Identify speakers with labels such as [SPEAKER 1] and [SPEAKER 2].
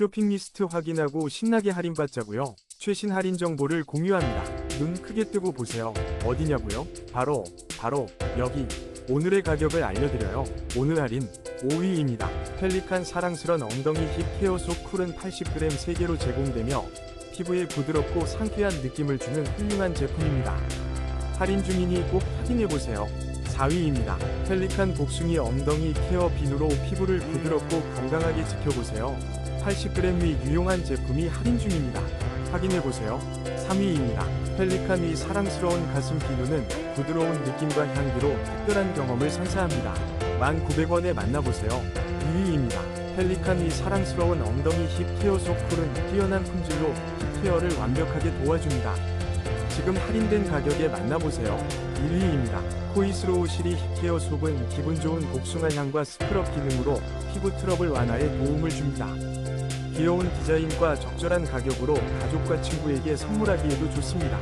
[SPEAKER 1] 쇼핑 리스트 확인하고 신나게 할인받자고요. 최신 할인 정보를 공유합니다. 눈 크게 뜨고 보세요. 어디냐고요? 바로 바로 여기. 오늘의 가격을 알려드려요. 오늘 할인 5위입니다. 펠리칸 사랑스런 엉덩이 힙 헤어 속 쿨은 80g 3개로 제공되며 피부에 부드럽고 상쾌한 느낌을 주는 훌륭한 제품입니다. 할인 중이니 꼭 확인해보세요. 4위입니다. 펠리칸 복숭이 엉덩이 케어 비누로 피부를 부드럽고 건강하게 지켜보세요. 80g 위 유용한 제품이 할인 중입니다. 확인해보세요. 3위입니다. 펠리칸 위 사랑스러운 가슴 비누는 부드러운 느낌과 향기로 특별한 경험을 선사합니다. 1,900원에 만나보세요. 2위입니다. 펠리칸 위 사랑스러운 엉덩이 힙 케어 소쿨은 뛰어난 품질로 힙 케어를 완벽하게 도와줍니다. 지금 할인된 가격에 만나보세요. 1위입니다. 코이스로우 시리 힙케어 속은 기분 좋은 복숭아 향과 스크럽 기능으로 피부 트러블 완화에 도움을 줍니다. 귀여운 디자인과 적절한 가격으로 가족과 친구에게 선물하기에도 좋습니다.